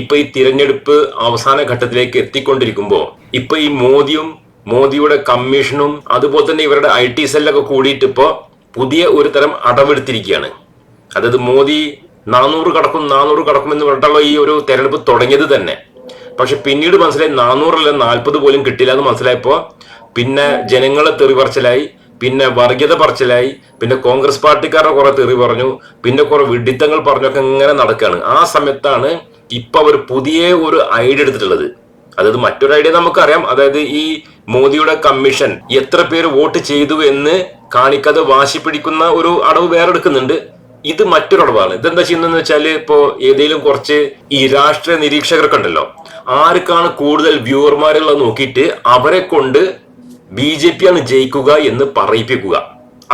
ഇപ്പൊ ഈ തിരഞ്ഞെടുപ്പ് അവസാന ഘട്ടത്തിലേക്ക് എത്തിക്കൊണ്ടിരിക്കുമ്പോൾ ഇപ്പൊ ഈ മോദിയും മോദിയുടെ കമ്മീഷനും അതുപോലെ തന്നെ ഇവരുടെ ഐ ടി സെല്ലൊക്കെ കൂടിയിട്ട് ഇപ്പോ പുതിയ ഒരു തരം അടവെടുത്തിരിക്കുകയാണ്. അതായത് മോദി നാനൂറ് കടക്കും നാനൂറ് കടക്കും എന്ന് പറഞ്ഞിട്ടുള്ള ഈ ഒരു തെരഞ്ഞെടുപ്പ് തുടങ്ങിയത് തന്നെ. പക്ഷെ പിന്നീട് മനസ്സിലായി നാനൂറല്ല നാൽപ്പത് പോലും കിട്ടില്ല എന്ന് മനസ്സിലായപ്പോ പിന്നെ ജനങ്ങളെ തെറി പറച്ചിലായി പിന്നെ വർഗീയത പറച്ചിലായി പിന്നെ കോൺഗ്രസ് പാർട്ടിക്കാരുടെ കുറെ തെറി പറഞ്ഞു പിന്നെ കുറെ വിഡിത്തങ്ങൾ പറഞ്ഞൊക്കെ ഇങ്ങനെ നടക്കുകയാണ്. ആ സമയത്താണ് ഇപ്പൊ അവർ പുതിയ ഒരു ഐഡിയ എടുത്തിട്ടുള്ളത്. അതായത് മറ്റൊരു ഐഡിയ നമുക്കറിയാം. അതായത് ഈ മോദിയുടെ കമ്മീഷൻ എത്ര പേര് വോട്ട് ചെയ്തു എന്ന് കാണിക്കാതെ വാശി പിടിക്കുന്ന ഒരു അടവ് വേറെ എടുക്കുന്നുണ്ട് ഇത് മറ്റൊരു അടവാണ്. ഇതെന്താ ചെയ്യുന്നതെന്ന് വെച്ചാൽ ഇപ്പോ ഏതെങ്കിലും കുറച്ച് ഈ രാഷ്ട്രീയ നിരീക്ഷകർക്ക് ഉണ്ടല്ലോ ആർക്കാണ് കൂടുതൽ വ്യൂവർമാരുള്ളത് നോക്കിയിട്ട് അവരെ കൊണ്ട് ബി ജെ പി ആണ് ജയിക്കുക എന്ന് പറയിപ്പിക്കുക.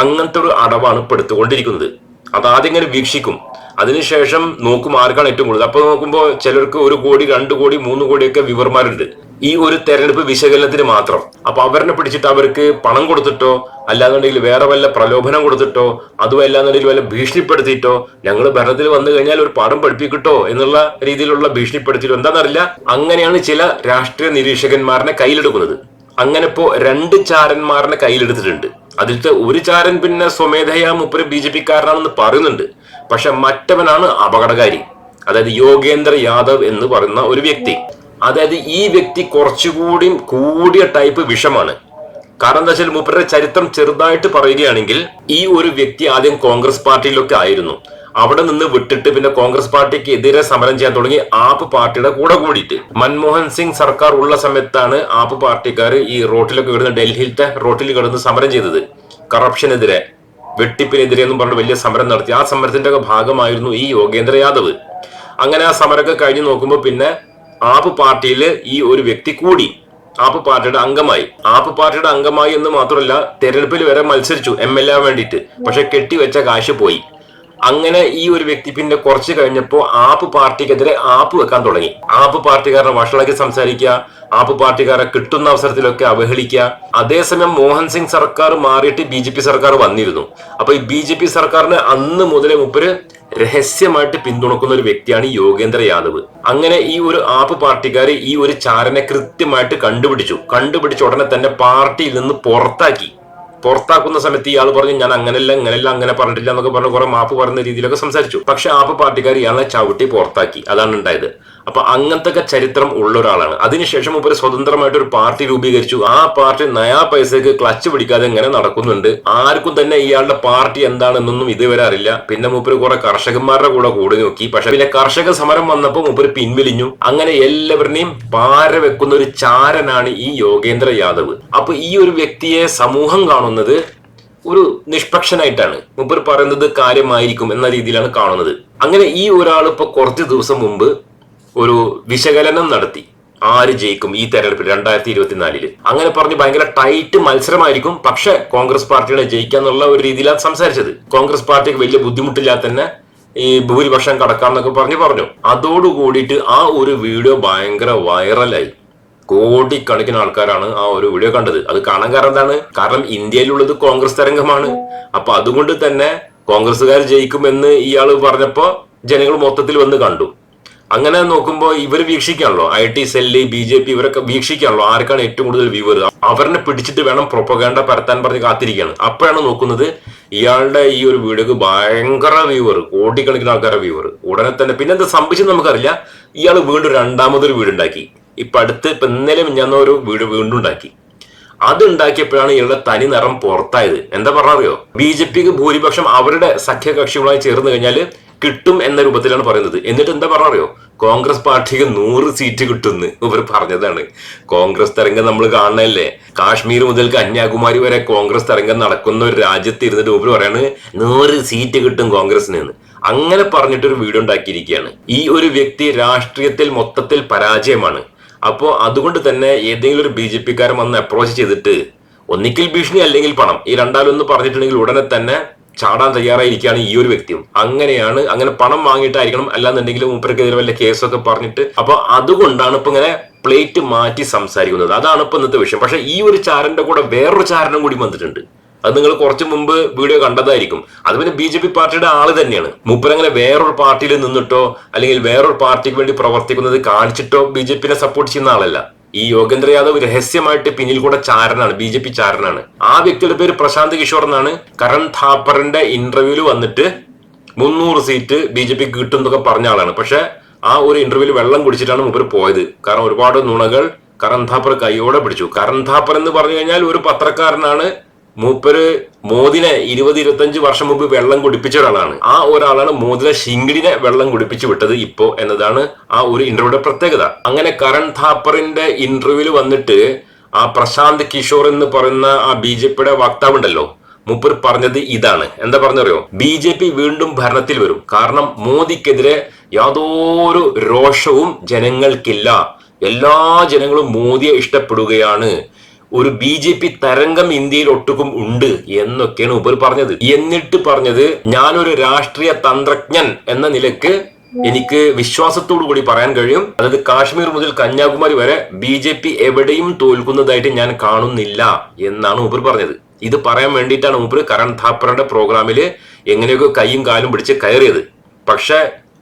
അങ്ങനത്തെ ഒരു അടവാണ് ഇപ്പൊ എടുത്തുകൊണ്ടിരിക്കുന്നത്. അത് ഇങ്ങനെ വീക്ഷിക്കും. അതിനുശേഷം നോക്കും ആർക്കാണ് ഏറ്റവും കൂടുതൽ. അപ്പൊ നോക്കുമ്പോൾ ചിലർക്ക് ഒരു കോടി രണ്ട് കോടി മൂന്ന് കോടിയൊക്കെ വിവർമാരുണ്ട് ഈ ഒരു തെരഞ്ഞെടുപ്പ് വിശകലനത്തിന് മാത്രം. അപ്പൊ അവരെ പിടിച്ചിട്ട് അവർക്ക് പണം കൊടുത്തിട്ടോ അല്ലാന്നുണ്ടെങ്കിൽ വേറെ വല്ല പ്രലോഭനം കൊടുത്തിട്ടോ അതും അല്ലാന്നുണ്ടെങ്കിൽ വല്ല ഭീഷണിപ്പെടുത്തിയിട്ടോ ഞങ്ങൾ ഭരണത്തിൽ വന്നു കഴിഞ്ഞാൽ ഒരു പാഠം പഠിപ്പിക്കട്ടോ എന്നുള്ള രീതിയിലുള്ള ഭീഷണിപ്പെടുത്തിയിട്ടോ എന്താണെന്നറിയില്ല അങ്ങനെയാണ് ചില രാഷ്ട്രീയ നിരീക്ഷകന്മാരനെ കയ്യിലെടുക്കുന്നത്. അങ്ങനെ ഇപ്പോ രണ്ട് ചാരന്മാരനെ കയ്യിലെടുത്തിട്ടുണ്ട്. അതിലത്തെ ഒരു ചാരൻ പിന്നെ സ്വമേധയാ മുപ്പര് ബി ജെ പിക്കാരനാണെന്ന് പറയുന്നുണ്ട്. പക്ഷെ മറ്റവനാണ് അപകടകാരി. അതായത് യോഗേന്ദ്ര യാദവ് എന്ന് പറയുന്ന ഒരു വ്യക്തി. അതായത് ഈ വ്യക്തി കുറച്ചുകൂടി കൂടിയ ടൈപ്പ് വിഷമാണ്. കാരണം എന്താ വെച്ചാൽ മൂപ്പരുടെ ചരിത്രം ചെറുതായിട്ട് പറയുകയാണെങ്കിൽ ഈ ഒരു വ്യക്തി ആദ്യം കോൺഗ്രസ് പാർട്ടിയിലൊക്കെ ആയിരുന്നു. അവിടെ നിന്ന് വിട്ടിട്ട് പിന്നെ കോൺഗ്രസ് പാർട്ടിക്ക് എതിരെ സമരം ചെയ്യാൻ തുടങ്ങി ആപ്പ് പാർട്ടിയുടെ കൂടെ കൂടിയിട്ട്. മൻമോഹൻ സിംഗ് സർക്കാർ ഉള്ള സമയത്താണ് ആപ്പ് പാർട്ടിക്കാർ ഈ റോട്ടിലൊക്കെ കിടന്ന് ഡൽഹിയിലത്തെ റോട്ടിൽ കിടന്ന് സമരം ചെയ്തത്. കറപ്ഷനെതിരെ വെട്ടിപ്പിനെതിരെ എന്നും പറഞ്ഞ് വലിയ സമരം നടത്തി. ആ സമരത്തിന്റെ ഒക്കെ ഭാഗമായിരുന്നു ഈ യോഗേന്ദ്ര യാദവ്. അങ്ങനെ ആ സമരമൊക്കെ കഴിഞ്ഞ് നോക്കുമ്പോൾ പിന്നെ ആപ്പ് പാർട്ടിയിൽ ഈ ഒരു വ്യക്തി കൂടി ആപ്പ് പാർട്ടിയുടെ അംഗമായി. ആപ്പ് പാർട്ടിയുടെ അംഗമായി എന്ന് മാത്രമല്ല തെരഞ്ഞെടുപ്പിൽ വരെ മത്സരിച്ചു എം എൽ എ വേണ്ടിയിട്ട്. പക്ഷെ കെട്ടിവെച്ച കാശ് പോയി. അങ്ങനെ ഈ ഒരു വ്യക്തി പിന്നെ കുറച്ച് കഴിഞ്ഞപ്പോൾ ആപ്പ് പാർട്ടിക്കെതിരെ ആപ്പ് വെക്കാൻ തുടങ്ങി. ആപ്പ് പാർട്ടിക്കാരനെ വഷളാക്കി സംസാരിക്കുക ആപ്പ് പാർട്ടിക്കാരെ കിട്ടുന്ന അവസരത്തിലൊക്കെ അവഹേളിക്കുക. അതേസമയം മോഹൻ സിംഗ് സർക്കാർ മാറിയിട്ട് ബി ജെ പി സർക്കാർ വന്നിരുന്നു. അപ്പൊ ഈ ബി ജെ പി സർക്കാരിന് അന്ന് മുതലേ മുപ്പര് രഹസ്യമായിട്ട് പിന്തുണക്കുന്ന ഒരു വ്യക്തിയാണ് യോഗേന്ദ്ര യാദവ്. അങ്ങനെ ഈ ഒരു ആപ്പ് പാർട്ടിക്കാർ ഈ ഒരു ചാരനെ കൃത്യമായിട്ട് കണ്ടുപിടിച്ചു. കണ്ടുപിടിച്ച ഉടനെ തന്നെ പാർട്ടിയിൽ നിന്ന് പുറത്താക്കി. പുറത്താക്കുന്ന സമയത്ത് ഇയാൾ പറഞ്ഞു ഞാൻ അങ്ങനെയല്ല ഇങ്ങനെയല്ല അങ്ങനെ പറഞ്ഞിട്ടില്ല എന്നൊക്കെ പറഞ്ഞ് കുറെ മാപ്പ് പറയുന്ന രീതിയിലൊക്കെ സംസാരിച്ചു. പക്ഷെ ആപ്പ് പാർട്ടിക്കാർ ഇയാളെ ചവിട്ടി പുറത്താക്കി. അതാണ് ഉണ്ടായത്. അപ്പൊ അങ്ങനത്തെ ചരിത്രം ഉള്ള ഒരാളാണ് അതിനുശേഷം മൂപ്പര് സ്വതന്ത്രമായിട്ട് ഒരു പാർട്ടി രൂപീകരിച്ചു. ആ പാർട്ടി നയാ പൈസക്ക് ക്ലച്ച് പിടിക്കാതെ ഇങ്ങനെ നടക്കുന്നുണ്ട്. ആർക്കും തന്നെ ഇയാളുടെ പാർട്ടി എന്താണെന്നൊന്നും ഇതുവരെ അറിയില്ല. പിന്നെ മൂപ്പര് കുറെ കർഷകന്മാരുടെ കൂടെ കൂടി നോക്കി. പക്ഷെ പിന്നെ കർഷക സമരം വന്നപ്പോൾ മൂപ്പര് പിൻവലിഞ്ഞു. അങ്ങനെ എല്ലാവരുടെയും പാര വെക്കുന്ന ഒരു ചാരനാണ് ഈ യോഗേന്ദ്ര യാദവ്. അപ്പൊ ഈ ഒരു വ്യക്തിയെ സമൂഹം കാണുന്നത് ഒരു നിഷ്പക്ഷനായിട്ടാണ്. മൂപ്പർ പറയുന്നത് കാര്യമായിരിക്കും എന്ന രീതിയിലാണ് കാണുന്നത്. അങ്ങനെ ഈ ഒരാൾ ഇപ്പൊ കുറച്ച് ദിവസം മുമ്പ് ഒരു വിശകലനം നടത്തി. ആര് ജയിക്കും ഈ തെരഞ്ഞെടുപ്പിൽ രണ്ടായിരത്തി ഇരുപത്തിനാലിൽ അങ്ങനെ പറഞ്ഞ് ഭയങ്കര ടൈറ്റ് മത്സരമായിരിക്കും. പക്ഷെ കോൺഗ്രസ് പാർട്ടിയുടെ ജയിക്കാന്നുള്ള ഒരു രീതിയിലാണ് സംസാരിച്ചത്. കോൺഗ്രസ് പാർട്ടിക്ക് വലിയ ബുദ്ധിമുട്ടില്ലാതെ തന്നെ ഈ ഭൂരിപക്ഷം കടക്കാന്നൊക്കെ പറഞ്ഞ് പറഞ്ഞു. അതോടുകൂടിയിട്ട് ആ ഒരു വീഡിയോ ഭയങ്കര വൈറലായി. കോടിക്കണക്കിന് ആൾക്കാരാണ് ആ ഒരു വീഡിയോ കണ്ടത്. അത് കാണാൻ കാരണം എന്താണ്? കാരണം ഇന്ത്യയിലുള്ളത് കോൺഗ്രസ് തരംഗമാണ്. അപ്പൊ അതുകൊണ്ട് തന്നെ കോൺഗ്രസ്സുകാർ ജയിക്കുമെന്ന് ഇയാൾ പറഞ്ഞപ്പോ ജനങ്ങൾ മൊത്തത്തിൽ വന്ന് കണ്ടു. അങ്ങനെ നോക്കുമ്പോൾ ഇവർ വീക്ഷിക്കാണല്ലോ. I T cell B J P ഇവരൊക്കെ വീക്ഷിക്കാണല്ലോ. ആർക്കാണ് ഏറ്റവും കൂടുതൽ വ്യൂവർ അവരെ പിടിച്ചിട്ട് വേണം പ്രൊപ്പഗാൻഡ പരത്താൻ പറഞ്ഞ് കാത്തിരിക്കുകയാണ് അപ്പോഴാണ് നോക്കുന്നത് ഇയാളുടെ ഈ ഒരു വീഡിയോക്ക് ഭയങ്കര വ്യൂവർ കോടിക്കണക്കിന് ആൾക്കാരുടെ വ്യൂവർ ഉടനെ തന്നെ പിന്നെ എന്താ സംഭവിച്ചത് നമുക്കറിയില്ല. ഇയാൾ വീണ്ടും രണ്ടാമതൊരു വീട് ഉണ്ടാക്കി ഇപ്പൊ അടുത്ത് ഇപ്പൊ ഇന്നലെ ഞാൻ ഒരു വീട് വീണ്ടും ഉണ്ടാക്കി. അത് ഉണ്ടാക്കിയപ്പോഴാണ് ഇയാളുടെ തനി നിറം പുറത്തായത്. എന്താ പറഞ്ഞറിയോ ബി ജെ പിക്ക് ഭൂരിപക്ഷം അവരുടെ സഖ്യകക്ഷികളായി ചേർന്ന് കഴിഞ്ഞാൽ കിട്ടും എന്ന രൂപത്തിലാണ് പറയുന്നത്. എന്നിട്ട് എന്താ പറഞ്ഞറിയോ? കോൺഗ്രസ് പാർട്ടിക്ക് നൂറ് സീറ്റ് കിട്ടുമെന്ന് ഇവർ പറഞ്ഞതാണ്. കോൺഗ്രസ് തരംഗം നമ്മൾ കാണണല്ലേ? കാശ്മീർ മുതൽ കന്യാകുമാരി വരെ കോൺഗ്രസ് തരംഗം നടക്കുന്ന ഒരു രാജ്യത്ത് ഇരുന്നിട്ട് ഇവർ പറയാണ് നൂറ് സീറ്റ് കിട്ടും കോൺഗ്രസിന് അങ്ങനെ പറഞ്ഞിട്ട് ഒരു വീഡിയോ ഉണ്ടാക്കിയിരിക്കുകയാണ്. ഈ ഒരു വ്യക്തി രാഷ്ട്രീയത്തിൽ മൊത്തത്തിൽ പരാജയമാണ്. അപ്പോൾ അതുകൊണ്ട് തന്നെ ഏതെങ്കിലും ഒരു ബി ജെ പിക്കാരൻ വന്ന് അപ്രോച്ച് ചെയ്തിട്ട് ഒന്നിക്കിൽ ഭീഷണി അല്ലെങ്കിൽ പണം ഈ രണ്ടാലൊന്ന് പറഞ്ഞിട്ടുണ്ടെങ്കിൽ ഉടനെ തന്നെ ചാടാൻ തയ്യാറായിരിക്കുകയാണ് ഈ ഒരു വ്യക്തിയും. അങ്ങനെയാണ് അങ്ങനെ പണം വാങ്ങിയിട്ടായിരിക്കണം അല്ലാന്നുണ്ടെങ്കിൽ മൂപ്പർക്കെതിരെ വല്ല കേസൊക്കെ പറഞ്ഞിട്ട്. അപ്പൊ അതുകൊണ്ടാണ് ഇപ്പൊ ഇങ്ങനെ പ്ലേറ്റ് മാറ്റി സംസാരിക്കുന്നത്. അതാണ് ഇപ്പൊ ഇന്നത്തെ വിഷയം. പക്ഷെ ഈ ഒരു ചാരന്റെ കൂടെ വേറൊരു ചാരനും കൂടി വന്നിട്ടുണ്ട്. അത് നിങ്ങൾ കുറച്ച് മുമ്പ് വീഡിയോ കണ്ടതായിരിക്കും. അത് പിന്നെ ബി ജെ പി പാർട്ടിയുടെ ആൾ തന്നെയാണ്. മൂപ്പരങ്ങനെ വേറൊരു പാർട്ടിയിൽ നിന്നിട്ടോ അല്ലെങ്കിൽ വേറൊരു പാർട്ടിക്ക് വേണ്ടി പ്രവർത്തിക്കുന്നത് കാണിച്ചിട്ടോ ബി ജെ പിനെ സപ്പോർട്ട് ചെയ്യുന്ന ആളല്ല. ഈ യോഗേന്ദ്ര യാദവ് രഹസ്യമായിട്ട് പിന്നിൽ കൂടെ ചാരനാണ് ബി ജെ പി ചാരനാണ്. ആ വ്യക്തിയുടെ പേര് പ്രശാന്ത് കിഷോർ എന്നാണ്. കരൺ ഥാപ്പറിന്റെ ഇന്റർവ്യൂവിൽ വന്നിട്ട് മുന്നൂറ് സീറ്റ് ബി ജെ പിക്ക് കിട്ടും എന്നൊക്കെ പറഞ്ഞ ആളാണ്. പക്ഷെ ആ ഒരു ഇന്റർവ്യൂവിൽ വെള്ളം കുടിച്ചിട്ടാണ് മുമ്പ് പോയത്. കാരണം ഒരുപാട് നുണകൾ കരൺ ഥാപ്പർ കൈയോടെ പിടിച്ചു. കരൺ ഥാപ്പർ എന്ന് പറഞ്ഞു കഴിഞ്ഞാൽ ഒരു പത്രക്കാരനാണ് മൂപ്പര് മോദിനെ ഇരുപത് ഇരുപത്തഞ്ച് വർഷം മുമ്പ് വെള്ളം കുടിപ്പിച്ച ഒരാളാണ്. ആ ഒരാളാണ് മോദിനെ ഷിങ്കിടിനെ വെള്ളം കുടിപ്പിച്ചു വിട്ടത് ഇപ്പോ എന്നതാണ് ആ ഒരു ഇന്റർവ്യൂടെ പ്രത്യേകത. അങ്ങനെ കരൺ ഥാപ്പറിന്റെ ഇന്റർവ്യൂവിൽ വന്നിട്ട് ആ പ്രശാന്ത് കിഷോർ എന്ന് പറയുന്ന ആ ബി ജെ പിയുടെ വക്താവുണ്ടല്ലോ മൂപ്പർ പറഞ്ഞത് ഇതാണ്. എന്താ പറഞ്ഞറിയോ? ബി ജെ പി വീണ്ടും ഭരണത്തിൽ വരും. കാരണം മോദിക്കെതിരെ യാതൊരു രോഷവും ജനങ്ങൾക്കില്ല. എല്ലാ ജനങ്ങളും മോദിയെ ഇഷ്ടപ്പെടുകയാണ്. ഒരു ബി ജെ പി തരംഗം ഇന്ത്യയിൽ ഒട്ടുക്കും ഉണ്ട് എന്നൊക്കെയാണ് ഉപർ പറഞ്ഞത്. എന്നിട്ട് പറഞ്ഞത് ഞാനൊരു രാഷ്ട്രീയ തന്ത്രജ്ഞൻ എന്ന നിലയ്ക്ക് എനിക്ക് വിശ്വാസത്തോടു കൂടി പറയാൻ കഴിയും. അതായത് കാശ്മീർ മുതൽ കന്യാകുമാരി വരെ ബി ജെ പി എവിടെയും തോൽക്കുന്നതായിട്ട് ഞാൻ കാണുന്നില്ല എന്നാണ് ഉപർ പറഞ്ഞത്. ഇത് പറയാൻ വേണ്ടിയിട്ടാണ് മൂപ്പര് കരൺ ഥാപ്പറുടെ പ്രോഗ്രാമിൽ എങ്ങനെയൊക്കെ കൈയും കാലും പിടിച്ച് കയറിയത്. പക്ഷെ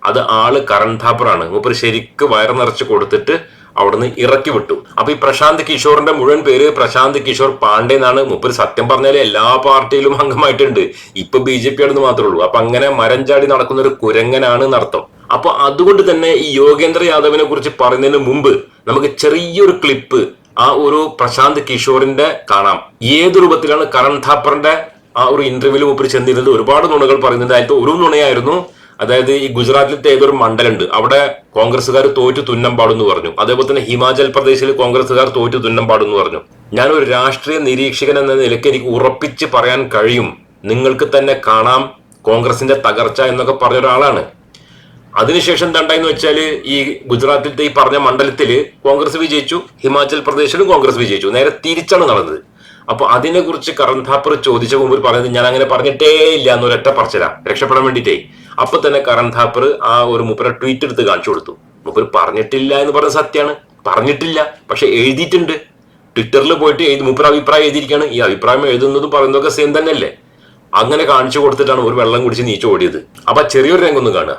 അത് ആൾ കരൺ ഥാപ്പറാണ് മൂപ്പര് ശരിക്ക് വയർ നിറച്ച് കൊടുത്തിട്ട് അവിടുന്ന് ഇറക്കി വിട്ടു. അപ്പൊ ഈ പ്രശാന്ത് കിഷോറിന്റെ മുഴുവൻ പേര് പ്രശാന്ത് കിഷോർ പാണ്ഡെ എന്നാണ് മുപ്പര് സത്യം പറഞ്ഞാൽ എല്ലാ പാർട്ടിയിലും അംഗമായിട്ടുണ്ട്. ഇപ്പൊ ബി ജെ പി ആണെന്ന് മാത്രമേ ഉള്ളൂ. അപ്പൊ അങ്ങനെ മരം ചാടി നടക്കുന്ന ഒരു കുരങ്ങനാണ് എന്നർത്ഥം. അപ്പൊ അതുകൊണ്ട് തന്നെ ഈ യോഗേന്ദ്ര യാദവിനെ കുറിച്ച് പറയുന്നതിന് മുമ്പ് നമുക്ക് ചെറിയൊരു ക്ലിപ്പ് ആ ഒരു പ്രശാന്ത് കിഷോറിന്റെ കാണാം. ഏത് രൂപത്തിലാണ് കരൺ ഥാപ്പറിന്റെ ആ ഒരു ഇന്റർവ്യൂവിൽ മുപ്പര് ചെന്നിരുന്നത്? ഒരുപാട് നുണകൾ പറയുന്നുണ്ട്. അതിലത്തെ ഒരു നുണയായിരുന്നു. അതായത് ഈ ഗുജറാത്തിലത്തെ ഏതൊരു മണ്ഡലമുണ്ട് അവിടെ കോൺഗ്രസ്സുകാർ തോറ്റു തുന്നം പാടുന്നു പറഞ്ഞു. അതേപോലെ തന്നെ ഹിമാചൽ പ്രദേശിൽ കോൺഗ്രസ്സുകാർ തോറ്റു തുന്നം പാടുന്നു പറഞ്ഞു. ഞാൻ ഒരു രാഷ്ട്രീയ നിരീക്ഷകൻ എന്ന നിലയ്ക്ക് എനിക്ക് ഉറപ്പിച്ച് പറയാൻ കഴിയും. നിങ്ങൾക്ക് തന്നെ കാണാം കോൺഗ്രസിന്റെ തകർച്ച എന്നൊക്കെ പറഞ്ഞ ഒരാളാണ്. അതിനുശേഷം എന്താണ്ടായെന്ന് വെച്ചാൽ ഈ ഗുജറാത്തിലത്തെ ഈ പറഞ്ഞ മണ്ഡലത്തിൽ കോൺഗ്രസ് വിജയിച്ചു ഹിമാചൽ പ്രദേശിലും കോൺഗ്രസ് വിജയിച്ചു. നേരെ തിരിച്ചാണ് നടന്നത്. അപ്പൊ അതിനെക്കുറിച്ച് കരൺ ഥാപ്പർ ചോദിച്ച മുമ്പ് പറയുന്നത് ഞാൻ അങ്ങനെ പറഞ്ഞിട്ടേ ഇല്ല എന്നൊരൊറ്റ പറച്ചില. രക്ഷപ്പെടാൻ വേണ്ടിയിട്ടേ. അപ്പൊ തന്നെ കരൺ താപ്പർ ആ ഒരു മുപ്പര ട്വീറ്റ് എടുത്ത് കാണിച്ചു കൊടുത്തു. മുപ്പർ പറഞ്ഞിട്ടില്ല എന്ന് പറഞ്ഞ സത്യമാണ് പറഞ്ഞിട്ടില്ല പക്ഷെ എഴുതിയിട്ടുണ്ട്. ട്വിറ്ററിൽ പോയിട്ട് എഴുതി മുപ്പര അഭിപ്രായം എഴുതിയിരിക്കുകയാണ് ഈ അഭിപ്രായം എഴുതുന്നതും പറയുന്നതൊക്കെ സെയിം തന്നെയല്ലേ? അങ്ങനെ കാണിച്ചു കൊടുത്തിട്ടാണ് ഒരു വെള്ളം കുടിച്ച് നീച്ച ഓടിയത്. അപ്പൊ ചെറിയൊരു രംഗൊന്നും കാണുക.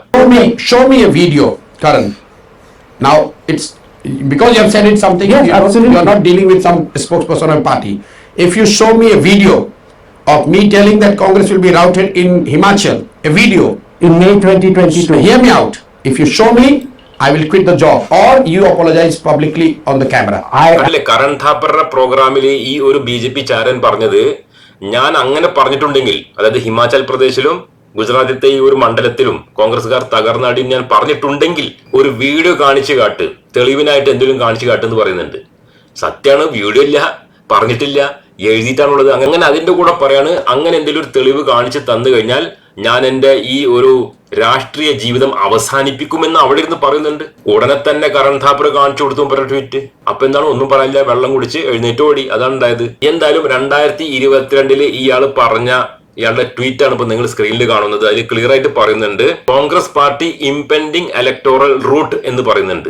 Because you have said it something, yes, you, absolutely. you are not dealing with some spokesperson of a party. If you show me a video of me telling that Congress will be routed in Himachal, a video, in May 2022. hear me out. If you show me, I will quit the job, or you apologize publicly on the camera. I, അല്ലേ കരൺ ഥാപ്പറുടെ പ്രോഗ്രാമിൽ ഈ ഒരു B J P ചാരൻ പറഞ്ഞത് ഞാൻ അങ്ങനെ പറഞ്ഞിട്ടുണ്ടെങ്കിൽ അതായത് ഹിമാചൽ പ്രദേശിലും ഗുജറാത്തിലത്തെ ഈ ഒരു മണ്ഡലത്തിലും കോൺഗ്രസ്സുകാർ തകർന്നാടി ഞാൻ പറഞ്ഞിട്ടുണ്ടെങ്കിൽ ഒരു വീഡിയോ കാണിച്ചു കാട്ട് തെളിവിനായിട്ട് എന്തെങ്കിലും കാണിച്ചു കാട്ട് എന്ന് പറയുന്നുണ്ട് സത്യമാണ് വീഡിയോ ഇല്ല പറഞ്ഞിട്ടില്ല എഴുതിയിട്ടാണുള്ളത് അങ്ങനെ അതിന്റെ കൂടെ പറയാണ് അങ്ങനെ എന്തെങ്കിലും ഒരു തെളിവ് കാണിച്ച് തന്നു കഴിഞ്ഞാൽ ഞാൻ എന്റെ ഈ ഒരു രാഷ്ട്രീയ ജീവിതം അവസാനിപ്പിക്കുമെന്ന് അവിടെ ഇരുന്ന് പറയുന്നുണ്ട്. ഉടനെ തന്നെ കരൺ താപ്പർ കാണിച്ചു കൊടുത്തു പറഞ്ഞ ട്വീറ്റ് അപ്പൊ എന്താണ്? ഒന്നും പറയാനില്ല വെള്ളം കുടിച്ച് എഴുന്നേറ്റ് ഓടി. അതാണ് ഉണ്ടായത്. എന്തായാലും രണ്ടായിരത്തി ഇരുപത്തിരണ്ടിൽ ഇയാൾ പറഞ്ഞ ഇയാളുടെ ട്വീറ്റ് ആണ് ഇപ്പൊ നിങ്ങൾ സ്ക്രീനിൽ കാണുന്നത്. അതിൽ ക്ലിയർ ആയിട്ട് പറയുന്നുണ്ട്. Congress party impending electoral rout എന്ന് പറയുന്നുണ്ട്.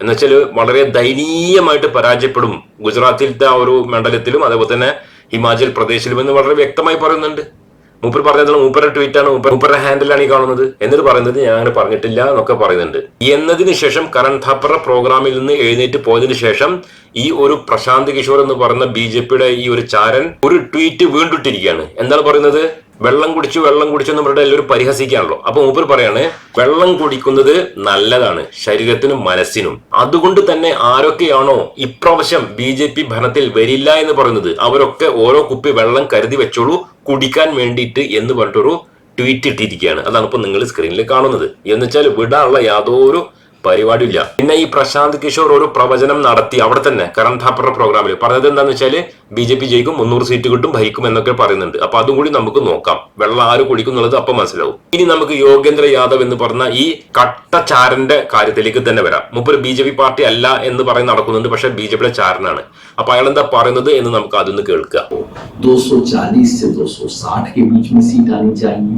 എന്നുവെച്ചാൽ വളരെ ദയനീയമായിട്ട് പരാജയപ്പെടും ഗുജറാത്തിലത്തെ ആ ഒരു മണ്ഡലത്തിലും അതേപോലെ തന്നെ ഹിമാചൽ പ്രദേശിലും എന്ന് വളരെ വ്യക്തമായി പറയുന്നുണ്ട്. മൂപ്പർ പറഞ്ഞത് ട്വീറ്റ് ആണ് മൂപ്പർ മൂപ്പരുടെ ഹാൻഡിലാണ് ഈ കാണുന്നത്. എന്നിട്ട് പറയുന്നത് ഞാൻ അങ്ങനെ പറഞ്ഞിട്ടില്ല എന്നൊക്കെ പറയുന്നുണ്ട്. എന്നതിന് ശേഷം കരൺ ഥാപ്പറുടെ പ്രോഗ്രാമിൽ നിന്ന് എഴുന്നേറ്റ് പോയതിനു ശേഷം ഈ ഒരു പ്രശാന്ത് കിഷോർ എന്ന് പറയുന്ന ബി ജെ പിയുടെ ഈ ഒരു ചാരൻ ഒരു ട്വീറ്റ് വീണ്ടിട്ടിരിക്കുകയാണ്. എന്താണ് പറയുന്നത്? വെള്ളം കുടിച്ചു വെള്ളം കുടിച്ചു എന്ന് പറഞ്ഞിട്ട് എല്ലാവരും പരിഹസിക്കാണല്ലോ അപ്പൊ മൂപ്പർ പറയാണ് വെള്ളം കുടിക്കുന്നത് നല്ലതാണ് ശരീരത്തിനും മനസ്സിനും. അതുകൊണ്ട് തന്നെ ആരൊക്കെയാണോ ഇപ്രാവശ്യം ബി ജെ പി ഭരണത്തിൽ വരില്ല എന്ന് പറയുന്നത് അവരൊക്കെ ഓരോ കുപ്പി വെള്ളം കരുതി വെച്ചോളൂ കുടിക്കാൻ വേണ്ടിയിട്ട് എന്ന് പറഞ്ഞിട്ടൊരു ട്വീറ്റ് ഇട്ടിരിക്കുകയാണ്. അതാണ് ഇപ്പൊ നിങ്ങൾ സ്ക്രീനിൽ കാണുന്നത്. എന്ന് വെച്ചാൽ വിടാനുള്ള യാതൊരു പരിപാടിയില്ല പിന്നെ ഈ പ്രശാന്ത് കിഷോർ ഒരു പ്രവചനം നടത്തി അവിടെ തന്നെ കരൺ ഥാപ്പറുടെ പ്രോഗ്രാമിൽ പറഞ്ഞത് എന്താന്ന് വെച്ചാല് ബി ജെ പി ജയിക്കും മുന്നൂറ് സീറ്റ് കിട്ടും ഭരിക്കും എന്നൊക്കെ പറയുന്നുണ്ട് അപ്പൊ അതും കൂടി നമുക്ക് നോക്കാം വെള്ളം ആര് കുടിക്കും എന്നുള്ളത് അപ്പൊ മനസ്സിലാവും ഇനി നമുക്ക് യോഗേന്ദ്ര യാദവ് എന്ന് പറഞ്ഞ ഈ കട്ടച്ചാരന്റെ കാര്യത്തിലേക്ക് തന്നെ വരാം മുപ്പൊരു ബി ജെ പി പാർട്ടി അല്ല എന്ന് പറഞ്ഞ് നടക്കുന്നുണ്ട് പക്ഷെ ബി ജെ പിയുടെ ചാരനാണ് അപ്പൊ അയാൾ എന്താ പറയുന്നത് എന്ന് നമുക്ക് അതൊന്ന് കേൾക്കുക 240 से 260 के बीच में सीट आनी चाहिए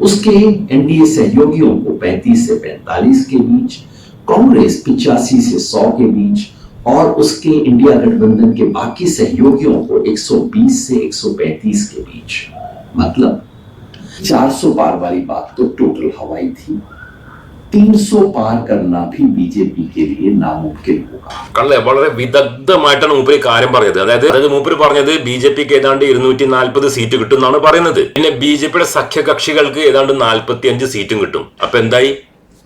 उसके एनडीए सहयोगियों को 35 से 45 के बीच कांग्रेस पिचासी से 100 के बीच और उसके इंडिया गठबंधन के बाकी सहयोगियों को 120 से 135 के बीच मतलब 400 पार वाली बात तो टोटल हवाई थी 300 पार करना भी बीजेपी के लिए नामुमकिन होगा കള്ളെ വളരെ വിദഗ്ധമായിട്ടാണ് മൂപ്പര് ഈ കാര്യം പറഞ്ഞത് അതായത് അതായത് മൂപ്പര് പറഞ്ഞത് ബി ജെ പിക്ക് ഏതാണ്ട് ഇരുന്നൂറ്റി നാൽപ്പത് സീറ്റ് കിട്ടും എന്നാണ് പറയുന്നത് പിന്നെ ബി ജെ പിയുടെ സഖ്യകക്ഷികൾക്ക് ഏതാണ്ട് നാൽപ്പത്തി അഞ്ച് സീറ്റും കിട്ടും അപ്പൊ എന്തായി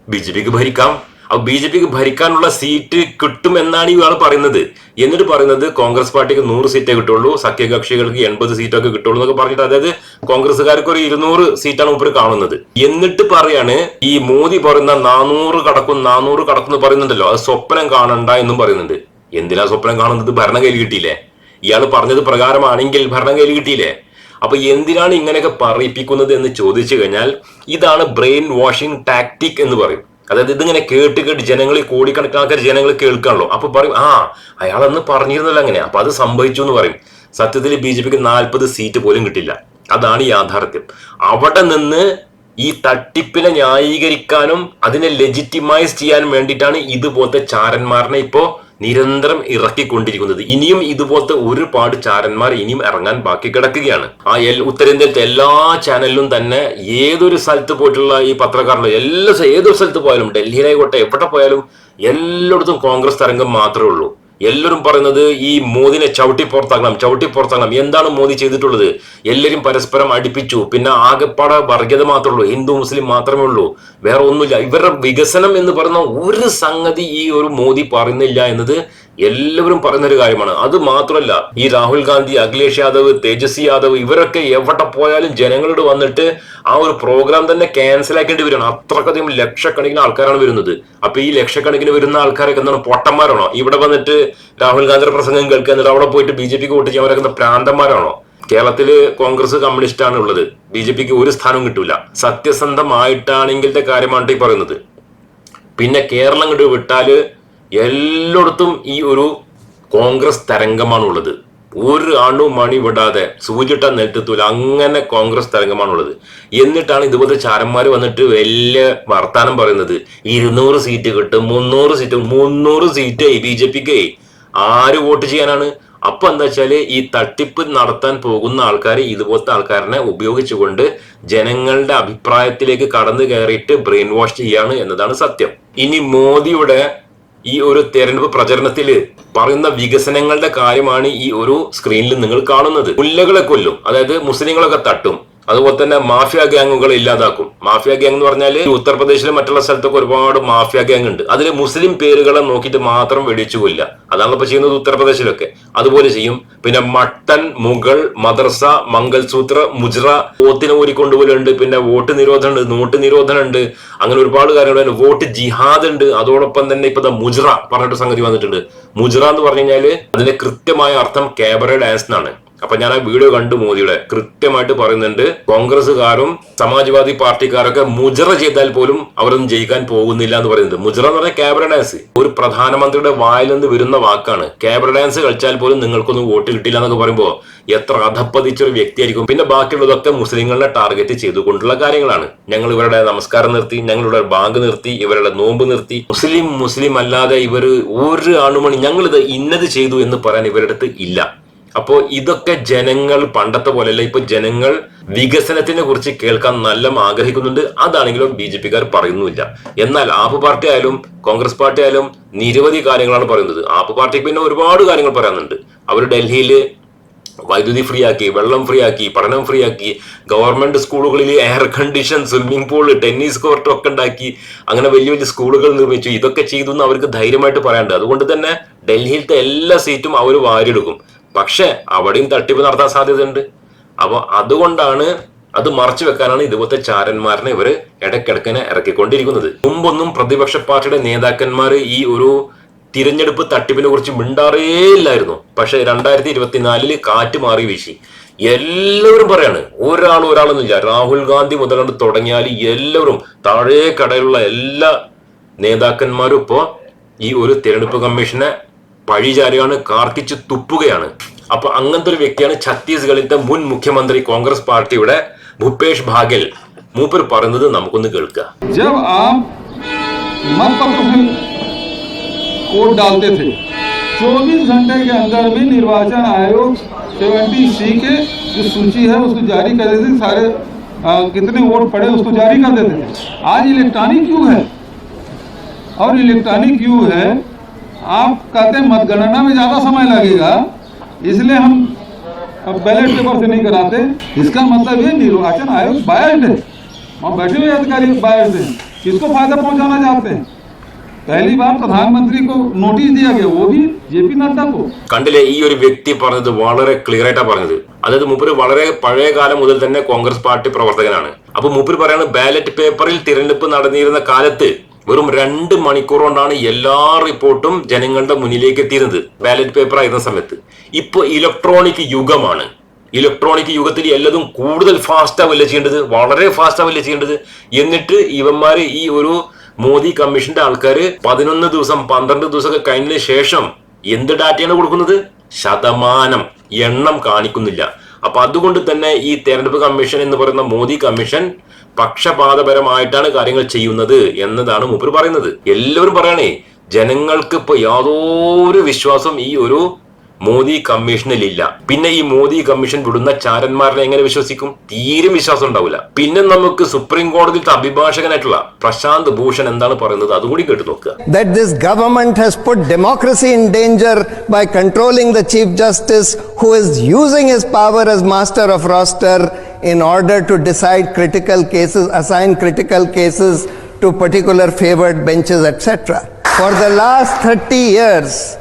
ബി ജെ പിക്ക് ഭരിക്കാം അപ്പൊ ബി ജെ പിക്ക് ഭരിക്കാനുള്ള സീറ്റ് കിട്ടും എന്നാണ് ഇയാൾ പറയുന്നത്. എന്നിട്ട് പറയുന്നത് കോൺഗ്രസ് പാർട്ടിക്ക് നൂറ് സീറ്റേ കിട്ടുള്ളൂ സഖ്യകക്ഷികൾക്ക് എൺപത് സീറ്റൊക്കെ കിട്ടുള്ളൂ എന്നൊക്കെ പറഞ്ഞിട്ട് അതായത് കോൺഗ്രസ്സുകാർക്ക് ഒരു ഇരുന്നൂറ് സീറ്റാണ് മൂപ്പര് കാണുന്നത്. എന്നിട്ട് പറയാണ് ഈ മോദി പറയുന്ന നാനൂറ് കടക്കും നാനൂറ് കടക്കും പറയുന്നുണ്ടല്ലോ അത് സ്വപ്നം കാണണ്ട എന്നും പറയുന്നുണ്ട്. എന്തിനാ സ്വപ്നം കാണുന്നത്? ഭരണം കയ്യിൽ കിട്ടിയില്ലേ? ഇയാൾ പറഞ്ഞത് പ്രകാരമാണെങ്കിൽ ഭരണം കയ്യിൽ കിട്ടിയില്ലേ? അപ്പൊ എന്തിനാണ് ഇങ്ങനെയൊക്കെ പറയിപ്പിക്കുന്നത് എന്ന് ചോദിച്ചു കഴിഞ്ഞാൽ ഇതാണ് ബ്രെയിൻ വാഷിംഗ് ടാക്ടിക് എന്ന് പറയും. അതായത് ഇതിങ്ങനെ കേട്ട് കേട്ട് ജനങ്ങൾ കോടിക്കണക്കിന് ആൾക്കാർ ജനങ്ങൾ കേൾക്കാണല്ലോ. അപ്പൊ പറയും ആ അയാൾ അന്ന് പറഞ്ഞിരുന്നല്ലോ അങ്ങനെ. അപ്പൊ അത് സംഭവിച്ചു എന്ന് പറയും. സത്യത്തിൽ ബി ജെ പിക്ക് നാൽപ്പത് സീറ്റ് പോലും കിട്ടില്ല. അതാണ് യാഥാർത്ഥ്യം. അവിടെ നിന്ന് ഈ തട്ടിപ്പിനെ ന്യായീകരിക്കാനും അതിനെ ലെജിറ്റിമൈസ് ചെയ്യാനും വേണ്ടിയിട്ടാണ് ഇതുപോലത്തെ ചാരന്മാരനെ ഇപ്പോ നിരന്തരം ഇറക്കിക്കൊണ്ടിരിക്കുന്നത്. ഇനിയും ഇതുപോലത്തെ ഒരുപാട് ചാരന്മാർ ഇനിയും ഇറങ്ങാൻ ബാക്കി കിടക്കുകയാണ്. ആ എൽ ഉത്തരേന്ത്യയിലത്തെ എല്ലാ ചാനലിലും തന്നെ ഏതൊരു സ്ഥലത്ത് പോയിട്ടുള്ള ഈ പത്രക്കാരുടെ എല്ലാ ഏതൊരു സ്ഥലത്ത് പോയാലും ഡൽഹിയിലായിക്കോട്ടെ എവിടെ പോയാലും എല്ലായിടത്തും കോൺഗ്രസ് തരംഗം മാത്രമേ ഉള്ളൂ. എല്ലാവരും പറയുന്നത് ഈ മോദിനെ ചവിട്ടി പുറത്താക്കണം ചവിട്ടി പുറത്താക്കണം. എന്താണ് മോദി ചെയ്തിട്ടുള്ളത്? എല്ലാവരും പരസ്പരം അടുപ്പിച്ചു. പിന്നെ ആകെപ്പാട വർഗീയത മാത്രമേ ഉള്ളൂ ഹിന്ദു മുസ്ലിം മാത്രമേ ഉള്ളൂ. വേറെ ഒന്നുമില്ല. ഇവരുടെ വികസനം എന്ന് പറയുന്ന ഒരു സംഗതി ഈ ഒരു മോദി പറയുന്നില്ല എന്നത് എല്ലാവരും പറയുന്നൊരു കാര്യമാണ്. അത് മാത്രമല്ല ഈ രാഹുൽ ഗാന്ധി അഖിലേഷ് യാദവ് തേജസ്വി യാദവ് ഇവരൊക്കെ എവിടെ പോയാലും ജനങ്ങളോട് വന്നിട്ട് ആ ഒരു പ്രോഗ്രാം തന്നെ ക്യാൻസൽ ആക്കേണ്ടി വരികയാണ്. അത്രക്കധികം ലക്ഷക്കണക്കിന് ആൾക്കാരാണ് വരുന്നത്. അപ്പൊ ഈ ലക്ഷക്കണക്കിന് വരുന്ന ആൾക്കാരൊക്കെ എന്താണ് പൊട്ടന്മാരാണോ? ഇവിടെ വന്നിട്ട് രാഹുൽ ഗാന്ധിയുടെ പ്രസംഗം കേൾക്കുക എന്നിട്ട് അവിടെ പോയിട്ട് ബി ജെ പിക്ക് വോട്ട് ചെയ്യാൻ അവരൊക്കെ പ്രാന്തന്മാരാണോ? കേരളത്തിൽ കോൺഗ്രസ് കമ്മ്യൂണിസ്റ്റ് ആണ് ഉള്ളത്. ബി ജെ പിക്ക് ഒരു സ്ഥാനവും കിട്ടൂല. സത്യസന്ധമായിട്ടാണെങ്കിലത്തെ കാര്യമാണ് ഈ പറയുന്നത്. പിന്നെ കേരളം കണ്ട് വിട്ടാൽ എല്ലായിടത്തും ഈ ഒരു കോൺഗ്രസ് തരംഗമാണുള്ളത്. ഒരു അണു മണി വിടാതെ സൂചിട്ട നെറ്റത്തൂല അങ്ങനെ കോൺഗ്രസ് തരംഗമാണുള്ളത്. എന്നിട്ടാണ് ഇതുപോലത്തെ ചാരന്മാർ വന്നിട്ട് വലിയ വർത്താനം പറയുന്നത്. ഇരുന്നൂറ് സീറ്റ് കിട്ടും മുന്നൂറ് സീറ്റ് മുന്നൂറ് സീറ്റ് ബി ജെ പിക്ക്. ആര് വോട്ട് ചെയ്യാനാണ്? അപ്പൊ എന്താ വെച്ചാൽ ഈ തട്ടിപ്പ് നടത്താൻ പോകുന്ന ആൾക്കാർ ഇതുപോലത്തെ ആൾക്കാരനെ ഉപയോഗിച്ചുകൊണ്ട് ജനങ്ങളുടെ അഭിപ്രായത്തിലേക്ക് കടന്നു കയറിയിട്ട് ബ്രെയിൻ വാഷ് ചെയ്യാണ് എന്നതാണ് സത്യം. ഇനി മോദിയുടെ ഈ ഒരു തെരഞ്ഞെടുപ്പ് പ്രചരണത്തിൽ പറയുന്ന വികസനങ്ങളുടെ കാര്യമാണ് ഈ ഒരു സ്ക്രീനിൽ നിങ്ങൾ കാണുന്നത്. മുല്ലകളെ കൊല്ലും. അതായത് മുസ്ലിങ്ങളൊക്കെ തട്ടും. അതുപോലെ തന്നെ മാഫിയ ഗ്യാങ്ങുകൾ ഇല്ലാതാക്കും. മാഫിയ ഗ്യാങ് എന്ന് പറഞ്ഞാൽ ഉത്തർപ്രദേശിലെ മറ്റുള്ള സ്ഥലത്തൊക്കെ ഒരുപാട് മാഫിയ ഗ്യാങ് ഉണ്ട്. അതിൽ മുസ്ലിം പേരുകളെ നോക്കിയിട്ട് മാത്രം വെടിച്ചു കൊല്ല അതാണല്ലോ ഇപ്പൊ ചെയ്യുന്നത് ഉത്തർപ്രദേശിലൊക്കെ. അതുപോലെ ചെയ്യും. പിന്നെ മട്ടൻ മുഗൾ മദ്രസ മംഗൾസൂത്ര മുജ്ര വോട്ടിനെ ഊരിക്കൊണ്ടുപോലുണ്ട് പിന്നെ വോട്ട് നിരോധനമുണ്ട് നോട്ട് നിരോധനമുണ്ട്. അങ്ങനെ ഒരുപാട് കാര്യങ്ങളുണ്ട് വോട്ട് ജിഹാദ് ഉണ്ട്. അതോടൊപ്പം തന്നെ ഇപ്പൊ മുജ്ര പറഞ്ഞിട്ട് സംഗതി വന്നിട്ടുണ്ട്. മുജ്ര എന്ന് പറഞ്ഞു കഴിഞ്ഞാൽ അതിന്റെ കൃത്യമായ അർത്ഥം ക്യാബറ ഡാൻസ് എന്നാണ്. അപ്പൊ ഞാൻ ആ വീഡിയോ കണ്ടു മോദിയുടെ. കൃത്യമായിട്ട് പറയുന്നുണ്ട് കോൺഗ്രസ്സുകാരും സമാജ്വാദി പാർട്ടിക്കാരൊക്കെ മുജറ ചെയ്താൽ പോലും അവരൊന്നും ജയിക്കാൻ പോകുന്നില്ല എന്ന് പറയുന്നത് മുജറ എന്ന് പറഞ്ഞാൽ ക്യാബറ ഡാൻസ്. ഒരു പ്രധാനമന്ത്രിയുടെ വായിൽ നിന്ന് വരുന്ന വാക്കാണ്. ക്യാബറ ഡാൻസ് കളിച്ചാൽ പോലും നിങ്ങൾക്കൊന്നും വോട്ട് കിട്ടില്ല എന്നൊക്കെ പറയുമ്പോൾ എത്ര അധപ്പതിച്ച ഒരു വ്യക്തിയായിരിക്കും. പിന്നെ ബാക്കിയുള്ളതൊക്കെ മുസ്ലിങ്ങളെ ടാർഗറ്റ് ചെയ്തുകൊണ്ടുള്ള കാര്യങ്ങളാണ്. ഞങ്ങൾ ഇവരുടെ നമസ്കാരം നിർത്തി ഞങ്ങളുടെ ബാങ്ക് നിർത്തി ഇവരുടെ നോമ്പ് നിർത്തി. മുസ്ലിം മുസ്ലിം അല്ലാതെ ഇവർ ഒരു ആണുമണി ഞങ്ങളിത് ഇന്നത് ചെയ്തു എന്ന് പറയാൻ ഇവരുടെ അടുത്ത് ഇല്ല. അപ്പോ ഇതൊക്കെ ജനങ്ങൾ പണ്ടത്തെ പോലെയല്ല ഇപ്പൊ ജനങ്ങൾ വികസനത്തിനെ കുറിച്ച് കേൾക്കാൻ നല്ല ആഗ്രഹിക്കുന്നുണ്ട്. അതാണെങ്കിലും ബി ജെ പിക്കാർ പറയുന്നുമില്ല. എന്നാൽ ആപ്പ് പാർട്ടി ആയാലും കോൺഗ്രസ് പാർട്ടി ആയാലും നിരവധി കാര്യങ്ങളാണ് പറയുന്നത്. ആപ്പ് പാർട്ടിക്ക് പിന്നെ ഒരുപാട് കാര്യങ്ങൾ പറയാനുണ്ട്. അവർ ഡൽഹിയിൽ വൈദ്യുതി ഫ്രീ ആക്കി വെള്ളം ഫ്രീ ആക്കി പഠനം ഫ്രീ ആക്കി ഗവൺമെന്റ് സ്കൂളുകളിൽ air condition swimming pool tennis court ഒക്കെ ഉണ്ടാക്കി അങ്ങനെ വലിയ വലിയ സ്കൂളുകൾ നിർമ്മിച്ചു. ഇതൊക്കെ ചെയ്തു എന്ന് അവർക്ക് ധൈര്യമായിട്ട് പറയാനുണ്ട്. അതുകൊണ്ട് തന്നെ ഡൽഹിയിലത്തെ എല്ലാ സീറ്റും അവർ വാരിയെടുക്കും. പക്ഷെ അവിടെയും തട്ടിപ്പ് നടത്താൻ സാധ്യതയുണ്ട്. അപ്പൊ അതുകൊണ്ടാണ് അത് മറച്ചു വെക്കാനാണ് ഇതുപോലത്തെ ചാരന്മാരനെ ഇവർ ഇടയ്ക്കിടക്കിനെ ഇറക്കിക്കൊണ്ടിരിക്കുന്നത്. മുമ്പൊന്നും പ്രതിപക്ഷ പാർട്ടിയുടെ നേതാക്കന്മാർ ഈ ഒരു തിരഞ്ഞെടുപ്പ് തട്ടിപ്പിനെ കുറിച്ച് മിണ്ടാറേ ഇല്ലായിരുന്നു. പക്ഷെ രണ്ടായിരത്തി ഇരുപത്തിനാലിൽ കാറ്റ് മാറി വീശി. എല്ലാവരും പറയാണ് ഒരാൾ ഒരാളൊന്നുമില്ല. രാഹുൽ ഗാന്ധി മുതലുകൊണ്ട് തുടങ്ങിയാൽ എല്ലാവരും താഴെ കടയിലുള്ള എല്ലാ നേതാക്കന്മാരും ഇപ്പോ ഈ ഒരു തിരഞ്ഞെടുപ്പ് കമ്മീഷനെ പഴിചാരുകയാണ് കാർക്കിച്ച് തുപ്പുകയാണ് അപ്പൊ അങ്ങനത്തെ ഒരു വ്യക്തിയാണ് ഛത്തീസ്ഗഡിന്റെ മുൻ മുഖ്യമന്ത്രി കോൺഗ്രസ് പാർട്ടിയുടെ ഭൂപേഷ് ഭാഗൽ മൂപ്പർ പറയുന്നത് നമുക്കൊന്ന് കേൾക്കാം जब आप मनपसंद वोट डालते थे 24 घंटे के अंदर में निर्वाचन आयोग 70 सी के जो सूची है उसको जारी कर देते थे सारे आ, कितने वोट पड़े उसको जारी कर देते थे आज इलेक्ट्रॉनिक क्यों है और इलेक्ट्रॉनिक क्यों है आप कहते हैं मतगणना में ज़्यादा समय लगेगा इसलिए हम अब बैलेट पेपर से नहीं कराते इसका मतलब ये निर्वाचन आयोग बायस्ड है वहाँ बैठे हुए अधिकारी बायस्ड हैं किसको फायदा पहुंचाना चाहते हैं पहली बार प्रधानमंत्री को नोटिस दिया गया वो भी जेपी नड्डा को കണ്ടില്ലേ ഈ ഒരു വ്യക്തി പറഞ്ഞത് വളരെ ക്ലിയർ ആയിട്ടാ പറഞ്ഞത് അതായത് മൂപ്പര് വളരെ പഴയ കാലം മുതൽ തന്നെ കോൺഗ്രസ് പാർട്ടി പ്രവർത്തകനാണ് അപ്പൊ മൂപ്പര് പറയാണ് ബാലറ്റ് പേപ്പറിൽ തിരഞ്ഞെടുപ്പ് നടന്നിരുന്ന കാലത്ത് വെറും രണ്ട് മണിക്കൂർ കൊണ്ടാണ് എല്ലാ റിപ്പോർട്ടും ജനങ്ങളുടെ മുന്നിലേക്ക് എത്തിയിരുന്നത്. ബാലറ്റ് പേപ്പർ ആയിരുന്ന സമയത്ത്. ഇപ്പൊ ഇലക്ട്രോണിക് യുഗമാണ്. ഇലക്ട്രോണിക് യുഗത്തിൽ എല്ലാതും കൂടുതൽ ഫാസ്റ്റ് ആവല്ലേ ചെയ്യേണ്ടത്? വളരെ ഫാസ്റ്റ് ആവല്ലേ ചെയ്യേണ്ടത്? എന്നിട്ട് ഇവന്മാര് ഈ ഒരു മോദി കമ്മീഷന്റെ ആൾക്കാർ പതിനൊന്ന് ദിവസം പന്ത്രണ്ട് ദിവസമൊക്കെ കഴിഞ്ഞതിന് ശേഷം എന്ത് ഡാറ്റയാണ് കൊടുക്കുന്നത്? ശതമാനം എണ്ണം കാണിക്കുന്നില്ല. അപ്പൊ അതുകൊണ്ട് തന്നെ ഈ തെരഞ്ഞെടുപ്പ് കമ്മീഷൻ എന്ന് പറയുന്ന മോദി കമ്മീഷൻ പക്ഷപാതപരമായിട്ടാണ് കാര്യങ്ങൾ ചെയ്യുന്നത് എന്നതാണ് മൂപ്പർ പറയുന്നത്. എല്ലാവരും പറയണേ ജനങ്ങൾക്ക് ഇപ്പൊ യാതൊരു വിശ്വാസം ഈ ഒരു മോദി കമ്മീഷനിൽ ഇല്ല പിന്നെ ഈ മോദി കമ്മീഷൻ വിടുന്ന ചാരന്മാരെ എങ്ങനെ വിശ്വസിക്കും? തീരും വിശ്വാസം ഉണ്ടാവില്ല. പിന്നെ നമുക്ക് സുപ്രീം കോടതിയിലത്തെ അഭിഭാഷകനായിട്ടുള്ള പ്രശാന്ത് ഭൂഷൺ എന്താണ് പറയുന്നത്? അതുകൂടി കേട്ട് നോക്കുക in danger by controlling the Chief Justice, who is using his power as master of roster in order to decide critical cases, assign critical cases to particular favored benches, etc. For the last 30 years,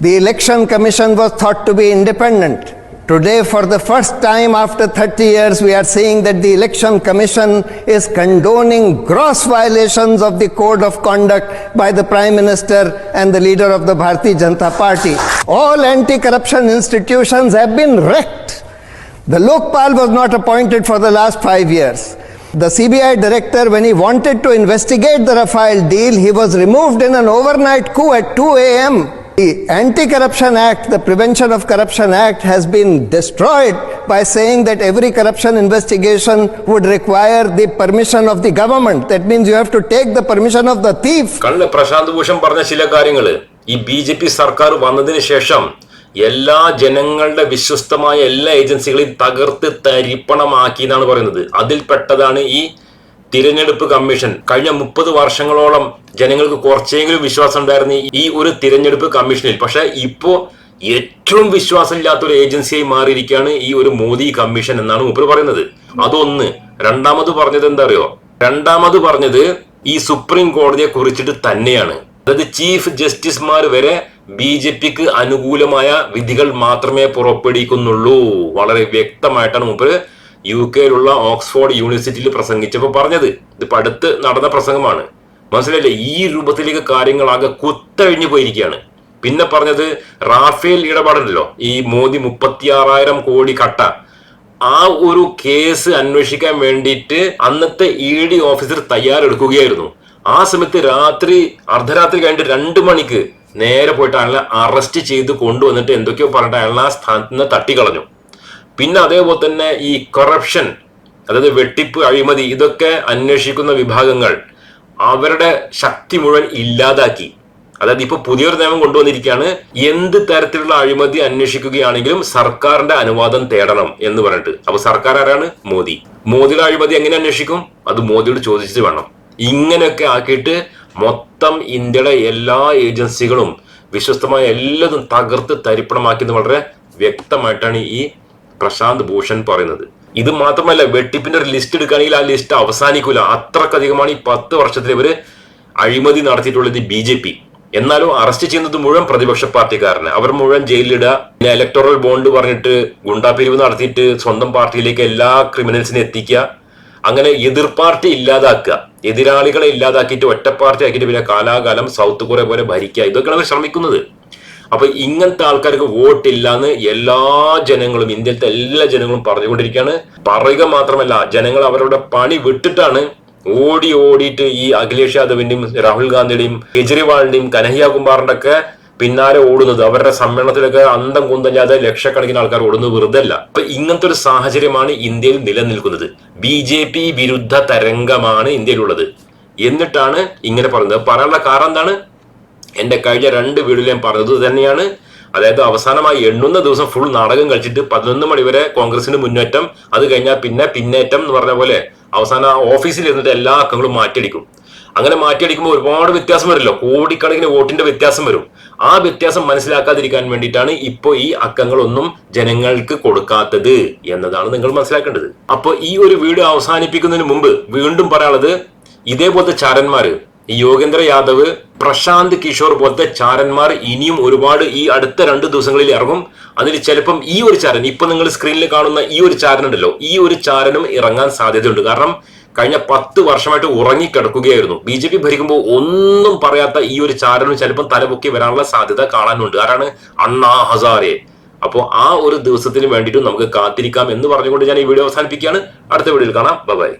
the Election Commission was thought to be independent. Today, for the first time after 30 years, we are seeing that the Election Commission is condoning gross violations of the code of conduct by the Prime Minister and the leader of the Bharatiya Janata Party. All anti corruption institutions have been wrecked. The Lokpal was not appointed for the last five years. The CBI director, when he wanted to investigate the Rafale deal, he was removed in an overnight coup at 2 a.m. The Anti Corruption Act, the Prevention of Corruption Act, has been destroyed by saying that every corruption investigation would require the permission of the government. That means you have to take the permission of the thief. കണ്ണ് പ്രശാന്ത് ഭൂഷൺ പറഞ്ഞ ചില കാര്യങ്ങള് ഈ B J P സർക്കാർ വന്നതിന് ശേഷം എല്ലാ ജനങ്ങളുടെ വിശ്വസ്തമായ എല്ലാ ഏജൻസികളെയും തകർത്ത് തരിപ്പണമാക്കി എന്നാണ് പറയുന്നത്. അതിൽപ്പെട്ടതാണ് ഈ തിരഞ്ഞെടുപ്പ് കമ്മീഷൻ. കഴിഞ്ഞ മുപ്പത് വർഷങ്ങളോളം ജനങ്ങൾക്ക് കുറച്ചെങ്കിലും വിശ്വാസം ഉണ്ടായിരുന്നു ഈ ഒരു തിരഞ്ഞെടുപ്പ് കമ്മീഷനിൽ. പക്ഷെ ഇപ്പോ ഏറ്റവും വിശ്വാസമില്ലാത്ത ഒരു ഏജൻസിയായി മാറിയിരിക്കുകയാണ് ഈ ഒരു മോദി കമ്മീഷൻ എന്നാണ് മൂപ്പർ പറയുന്നത്. അതൊന്ന്. രണ്ടാമത് പറഞ്ഞത് എന്താ അറിയോ രണ്ടാമത് പറഞ്ഞത് ഈ സുപ്രീം കോടതിയെ കുറിച്ചിട്ട് തന്നെയാണ്. അതായത് ചീഫ് ജസ്റ്റിസുമാർ വരെ ബി ജെ പിക്ക് അനുകൂലമായ വിധികൾ മാത്രമേ പുറപ്പെടുവിക്കുന്നുള്ളൂ. വളരെ വ്യക്തമായിട്ടാണ് മുമ്പ് യു കെയിലുള്ള ഓക്സ്ഫോർഡ് യൂണിവേഴ്സിറ്റിയിൽ പ്രസംഗിച്ചപ്പോൾ പറഞ്ഞത്. ഇത് അടുത്ത് നടന്ന പ്രസംഗമാണ്. മനസ്സിലായില്ലേ? ഈ രൂപത്തിലേക്ക് കാര്യങ്ങളാകെ കുത്തഴിഞ്ഞു പോയിരിക്കുകയാണ്. പിന്നെ പറഞ്ഞത് റാഫേൽ ഇടപാടുണ്ടല്ലോ. ഈ മോദി മുപ്പത്തിയാറായിരം കോടി കട്ട. ആ ഒരു കേസ് അന്വേഷിക്കാൻ വേണ്ടിയിട്ട് അന്നത്തെ ഇ ഡി ഓഫീസർ തയ്യാറെടുക്കുകയായിരുന്നു. ആ സമയത്ത് രാത്രി അർദ്ധരാത്രി കഴിഞ്ഞിട്ട് രണ്ടു മണിക്ക് നേരെ പോയിട്ട് അയാളെ അറസ്റ്റ് ചെയ്ത് കൊണ്ടുവന്നിട്ട് എന്തൊക്കെയോ പറഞ്ഞിട്ട് അയാളെ ആ സ്ഥാനത്ത് നിന്ന് തട്ടിക്കളഞ്ഞു. പിന്നെ അതേപോലെ തന്നെ ഈ കറപ്ഷൻ അതായത് വെട്ടിപ്പ് അഴിമതി ഇതൊക്കെ അന്വേഷിക്കുന്ന വിഭാഗങ്ങൾ അവരുടെ ശക്തി മുഴുവൻ ഇല്ലാതാക്കി. അതായത് ഇപ്പൊ പുതിയൊരു നിയമം കൊണ്ടുവന്നിരിക്കുകയാണ്. എന്ത് തരത്തിലുള്ള അഴിമതി അന്വേഷിക്കുകയാണെങ്കിലും സർക്കാരിന്റെ അനുവാദം തേടണം എന്ന് പറഞ്ഞിട്ട്. അപ്പൊ സർക്കാർ ആരാണ്? മോദി. മോദിയുടെ അഴിമതി എങ്ങനെ അന്വേഷിക്കും? അത് മോദിയോട് ചോദിച്ചിട്ട് വേണം. ഇങ്ങനെയൊക്കെ ആക്കിയിട്ട് മൊത്തം ഇന്ത്യയുടെ എല്ലാ ഏജൻസികളും വിശ്വസ്തമായ എല്ലാതും തകർത്ത് തരിപ്പണമാക്കിയെന്ന് വളരെ വ്യക്തമായിട്ടാണ് ഈ പ്രശാന്ത് ഭൂഷൺ പറയുന്നത്. ഇത് മാത്രമല്ല വെട്ടിപ്പിന്റെ ഒരു ലിസ്റ്റ് എടുക്കുകയാണെങ്കിൽ ആ ലിസ്റ്റ് അവസാനിക്കൂല. അത്രക്കധികമാണ് ഈ പത്ത് വർഷത്തിൽ ഇവർ അഴിമതി നടത്തിയിട്ടുള്ളത് ബി ജെ പി. എന്നാലും അറസ്റ്റ് ചെയ്യുന്നത് മുഴുവൻ പ്രതിപക്ഷ പാർട്ടിക്കാരനെ അവർ മുഴുവൻ ജയിലിലിടുക പിന്നെ ഇലക്ടോറൽ ബോണ്ട് പറഞ്ഞിട്ട് ഗുണ്ടാപിരിവ് നടത്തിയിട്ട് സ്വന്തം പാർട്ടിയിലേക്ക് എല്ലാ ക്രിമിനൽസിനെ എത്തിക്കുക. അങ്ങനെ എതിർ പാർട്ടി ഇല്ലാതാക്കുക. എതിരാളികളെ ഇല്ലാതാക്കിയിട്ട് ഒറ്റ പാർട്ടി ആക്കിയിട്ട് പിന്നെ കാലാകാലം സൗത്ത് കൊറിയ പോലെ ഭരിക്കുക. ഇതൊക്കെയാണ് അവർ ശ്രമിക്കുന്നത്. അപ്പൊ ഇങ്ങനത്തെ ആൾക്കാർക്ക് വോട്ടില്ല എന്ന് എല്ലാ ജനങ്ങളും ഇന്ത്യയിലത്തെ എല്ലാ ജനങ്ങളും പറഞ്ഞുകൊണ്ടിരിക്കുകയാണ്. പറയുക മാത്രമല്ല ജനങ്ങൾ അവരുടെ പണി വിട്ടിട്ടാണ് ഓടി ഓടിയിട്ട് ഈ അഖിലേഷ് യാദവിന്റെയും രാഹുൽ ഗാന്ധിയുടെയും കെജ്രിവാളിന്റെയും കനഹ്യ കുമാറിന്റെ ഒക്കെ പിന്നാലെ ഓടുന്നത് അവരുടെ സമ്മേളനത്തിലൊക്കെ അന്തം കുന്തല്ലാതെ ലക്ഷക്കണക്കിന് ആൾക്കാർ ഓടുന്നത് വെറുതെ അല്ല അപ്പൊ ഇങ്ങനത്തെ ഒരു സാഹചര്യമാണ് ഇന്ത്യയിൽ നിലനിൽക്കുന്നത്. ബി ജെ പി വിരുദ്ധ തരംഗമാണ് ഇന്ത്യയിലുള്ളത്. എന്നിട്ടാണ് ഇങ്ങനെ പറയുന്നത്. പറയാനുള്ള കാരണം എന്താണ്? എന്റെ കഴിഞ്ഞ രണ്ട് വീടുകളിലും പറഞ്ഞത് തന്നെയാണ്. അതായത് അവസാനമായി എണ്ണുന്ന ദിവസം ഫുൾ നാടകം കളിച്ചിട്ട് പതിനൊന്ന് മണി വരെ കോൺഗ്രസിന് മുന്നേറ്റം അത് കഴിഞ്ഞാൽ പിന്നെ പിന്നേറ്റം എന്ന് പറഞ്ഞ പോലെ അവസാന ഓഫീസിൽ ഇരുന്നിട്ട് എല്ലാ അക്കങ്ങളും മാറ്റിയടിക്കും. അങ്ങനെ മാറ്റിയടിക്കുമ്പോൾ ഒരുപാട് വ്യത്യാസം വരുമല്ലോ. കോടിക്കണക്കിന് വോട്ടിന്റെ വ്യത്യാസം വരും. ആ വ്യത്യാസം മനസ്സിലാക്കാതിരിക്കാൻ വേണ്ടിയിട്ടാണ് ഇപ്പോ ഈ അക്കങ്ങളൊന്നും ജനങ്ങൾക്ക് കൊടുക്കാത്തത് എന്നതാണ് നിങ്ങൾ മനസ്സിലാക്കേണ്ടത്. അപ്പൊ ഈ ഒരു വീഡിയോ അവസാനിപ്പിക്കുന്നതിന് മുമ്പ് വീണ്ടും പറയാനുള്ളത് ഇതേപോലത്തെ ചാരന്മാർ ഈ യോഗേന്ദ്ര യാദവ് പ്രശാന്ത് കിഷോർ പോലത്തെ ചാരന്മാർ ഇനിയും ഒരുപാട് ഈ അടുത്ത രണ്ട് ദിവസങ്ങളിൽ ഇറങ്ങും. അതിൽ ചിലപ്പം ഈ ഒരു ചാരൻ ഇപ്പൊ നിങ്ങൾ സ്ക്രീനിൽ കാണുന്ന ഈ ഒരു ചാരൻ ഉണ്ടല്ലോ ഈ ഒരു ചാരനും ഇറങ്ങാൻ സാധ്യതയുണ്ട്. കാരണം കഴിഞ്ഞ പത്ത് വർഷമായിട്ട് ഉറങ്ങിക്കിടക്കുകയായിരുന്നു. ബി ജെ പി ഭരിക്കുമ്പോൾ ഒന്നും പറയാത്ത ഈ ഒരു ചാരനും ചിലപ്പം തലപൊക്കി വരാനുള്ള സാധ്യത കാണാനുണ്ട്. ആരാണ്? അണ്ണാ ഹസാരെ. അപ്പോൾ ആ ഒരു ദിവസത്തിന് വേണ്ടിയിട്ടും നമുക്ക് കാത്തിരിക്കാം എന്ന് പറഞ്ഞുകൊണ്ട് ഞാൻ ഈ വീഡിയോ അവസാനിപ്പിക്കുകയാണ്. അടുത്ത വീഡിയോയിൽ കാണാം. ബൈ